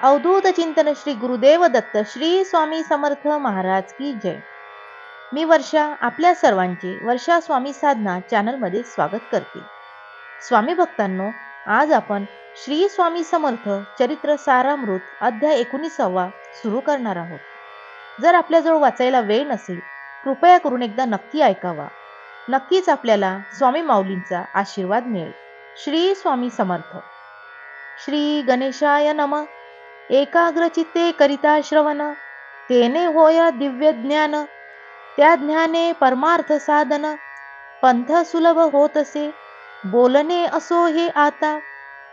अवधूत चिंतन श्री गुरुदेव दत्त श्री स्वामी समर्थ महाराज की जय. मी वर्षा आपल्या सर्वांचे वर्षा स्वामी साधना चॅनलमध्ये स्वागत करते. स्वामी भक्तांनो आज आपण श्री स्वामी समर्थ चरित्र सारामृत अध्याय एकोणीसावा सुरू करणार आहोत. जर आपल्याजवळ वाचायला वेळ नसेल कृपया करून एकदा नक्की ऐकावा. नक्कीच आपल्याला स्वामी माऊलींचा आशीर्वाद मिळेल. श्री स्वामी समर्थ. श्री गणेशाय नम. एकाग्रचित्ते करिता श्रवण तेने होय दिव्य ज्ञान त्या ज्ञाने परमार्थ साधन. पंथ सुलभ होतसे. बोलणे असो हे आता.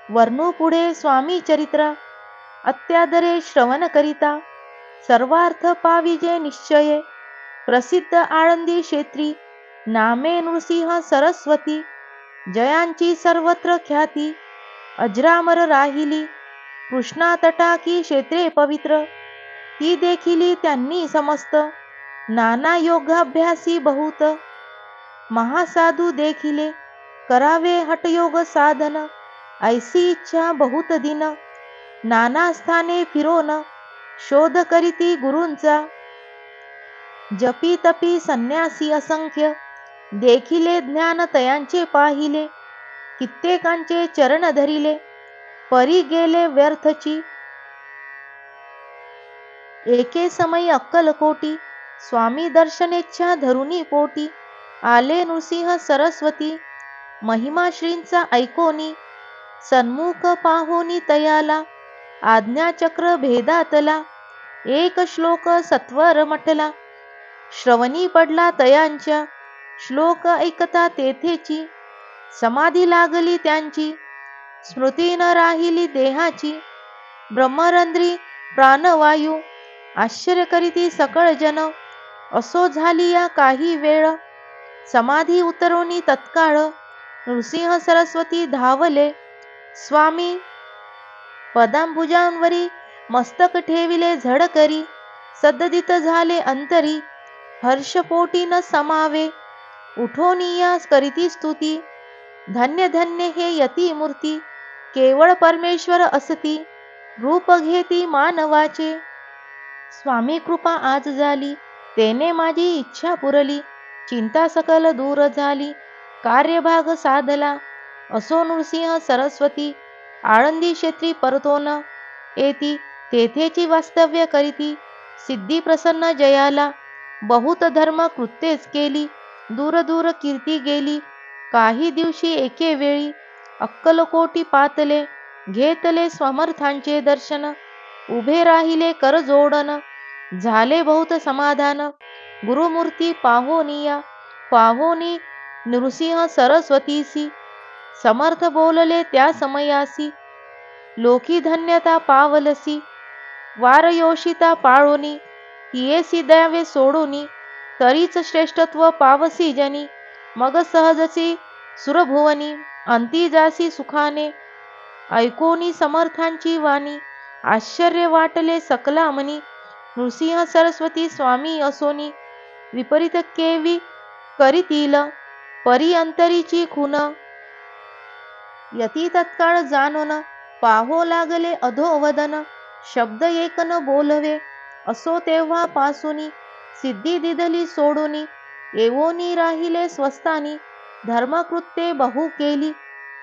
वर्णू पुढे स्वामी चरित्र. अत्यादरे श्रवण करिता. सर्वार्थ पाविजे निश्चये. प्रसिद्ध आळंदी क्षेत्री. नामे नृसिंह सरस्वती. जयांची सर्वत्र ख्याती. अजरामर राहिली. कृष्णा तटाकी क्षेत्रे पवित्र? ती देखिली त्यांनी समस्त. नाना योगाभ्यासी बहुत. महासाधू देखिले करावे हटयोग साधन. ऐसी इच्छा बहुत दिन. नाना स्थाने फिरोन शोध करीती गुरूंचा. जपी तपी संन्यासी असंख्य. देखिले ज्ञान तयांचे पाहिले कित्येकांचे चरण धरिले. परी गेले व्यर्थची. एके समयी अक्कलकोटी स्वामी दर्शनेच्छा धरुणी पोटी आले नृसिंह सरस्वती महिमाश्रींचा ऐकोनी सन्मुख पाहोनी तयाला आज्ञाचक्र भेदातला एक श्लोक सत्वर मठला श्रवणी पडला तयांच्या श्लोक ऐकता तेथेची समाधी लागली त्यांची स्मृती न राहिली देहाची. ब्रह्मरंध्री प्राणवायू. आश्चर्य करीती सकळ जन. असो झाली या काही वेळ. समाधी उतरवणी तत्काळ. नृसिंह सरस्वती धावले. स्वामी पदांभुजांवरी मस्तक ठेविले झडकरी. सद्दित झाले अंतरी. हर्षपोटी न समावे. उठोनिया करीती स्तुती. धन्य धन्य हे यती मूर्ती केवळ परमेश्वर असती रूप घेती मानवाचे. स्वामी कृपा आज झाली तेने माझी इच्छा पुरली चिंता सकल दूर झाली कार्यभाग साधला. असो नृसिंह सरस्वती आळंदी क्षेत्री परतोन येती तेथेची वास्तव्य करीती सिद्धी प्रसन्न जयाला बहुत धर्म कृत्येच केली दूर दूर कीर्ती गेली काही दिवशी एके वेळी अक्कलकोटी पातले घेतले समर्थांचे दर्शन उभे राहिले कर जोडन झाले बहुत समाधान गुरुमूर्ती पाहोनिया पाहोनी नृसिंह सरस्वतीसी समर्थ बोलले त्या समयासी लोकी धन्यता पावलसी वारयोषिता पाळोनी तियेसी द्यावे सोडोनी तरीच श्रेष्ठत्व पावसी जनी मग सहजसी सुरभुवनी. अंती जासी सुखाने ऐकोनी समर्थांची वाणी आश्चर्य वाटले सकला मनी नृसिंह सरस्वती स्वामी असोनी विपरीत केवी करीतील परी अंतरीची खुन. यती तत्काळ जाणून पाहो लागले अधोवदन शब्द एक न बोलवे असो तेव्हा पासुनी सिद्धी दिदली सोडुनी एवोनी राहिले स्वस्तानी धर्मकृत्ये बहु केली.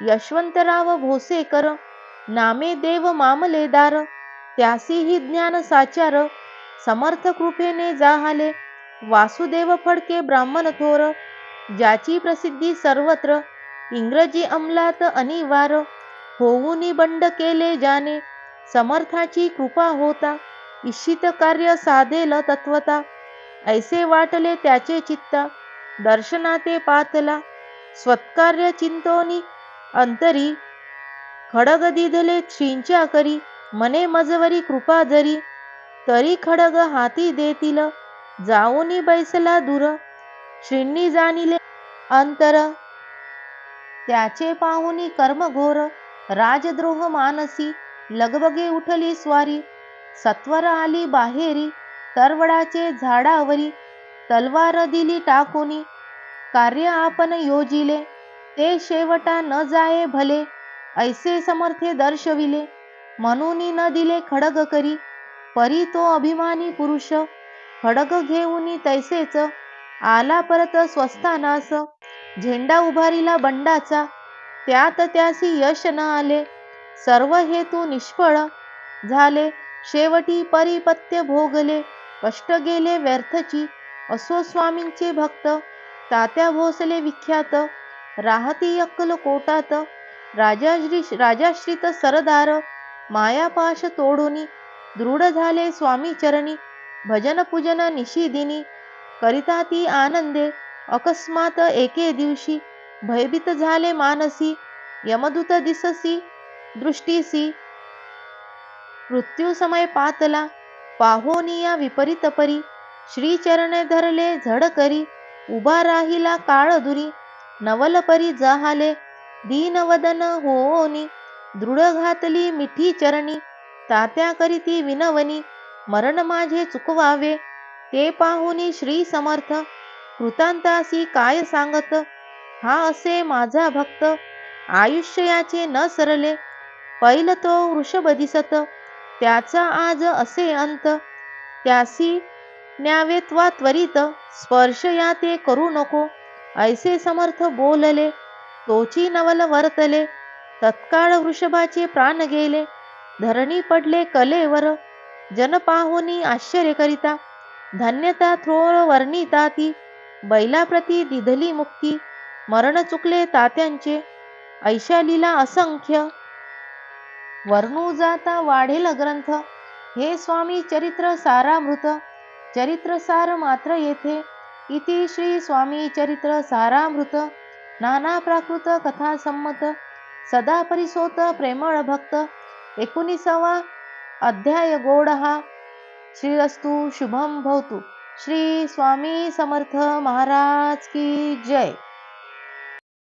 यशवंतराव भोसेकर नामे देव मामलेदार त्यासीही ज्ञान साचार समर्थ कृपेने जाहाले वासुदेव फडके ब्राह्मण थोर ज्याची प्रसिद्धी सर्वत्र इंग्रजी अंमलात अनिवार होऊनी बंड केले जाने समर्थाची कृपा होता इच्छित कार्य साधेल तत्वता ऐसे वाटले त्याचे चित्ता दर्शनाते पातला स्वत्कार्य चिंतोनी अंतरी खडग दिधले श्रींच्या करी मने मजवरी कृपा जरी. तरी खडग हाती देतील जाऊनी बैसला दूर. श्रींनी जाणिले अंतर. त्याचे पाहुनी कर्मघोर राजद्रोह मानसी लगबगे उठली स्वारी. सत्वर आली बाहेरी तरवडाचे झाडावरी. तलवार दिली टाकूनी कार्य आपण योजिले ते शेवटा न जाये भले ऐसे समर्थे दर्शविले. म्हणून न दिले खडग करी परी तो अभिमानी पुरुष. खडग घेऊन तैसेच आला परत स्वस्तानास झेंडा उभारीला बंडाचा त्यात त्यासी यश न आले. सर्व हेतू निष्फळ झाले शेवटी परिपत्य भोगले. कष्ट गेले व्यर्थची असो स्वामींचे भक्त. तात्या भोसले विख्यात. राहती अक्कल कोटात. राजाश्री राजाश्रित सरदार. मायापाश तोडूनी. दृढ झाले स्वामी चरणी. भजन पूजन निशिदिनी करिता ती आनंदे. अकस्मात एके दिवशी भयभीत झाले मानसी. यमदूत दिससी दृष्टीसी. मृत्यू समय पातला. पाहोनिया विपरीत परी. श्रीचरणे धरले झड करी उभा राहिला काळ दुरी नवलपरी जहाले दीनवदन होनी. दृढ घातली मिठी चरणी. तात्या करीती विनवनी. मरण माझे चुकवावे. ते पाहुनी श्री समर्थ. कृतांतासी काय सांगत? हा असे माझा भक्त. आयुष्याचे न सरले. पैल तो वृषभ दिसत. त्याचा आज असे अंत. त्यासी न्यावे वा त्वरित स्पर्श या ते करू नको. ऐसे समर्थ बोलले तोची नवल वर्तले. तत्काळ वृषभाचे प्राण गेले. धरणी पडले कलेवर. जन पाहुनी आश्चर्य करिता धन्यता थ्रोळ वर्णिता ती. बैलाप्रती दिधली मुक्ती. मरण चुकले तात्यांचे. ऐशालीला असंख्य. वर्णू जाता वाढेल ग्रंथ. हे स्वामी चरित्र सारामृत. चरित्रसार मात्र येथे. इति श्री स्वामी चरित्र सारामृत. नाना प्राकृत कथा संमत. सदा परिसोत प्रेमळ भक्त. एकोणीसावा अध्याय गोड हा श्रीरस्तु शुभम भवतु. श्री स्वामी समर्थ महाराज की जय.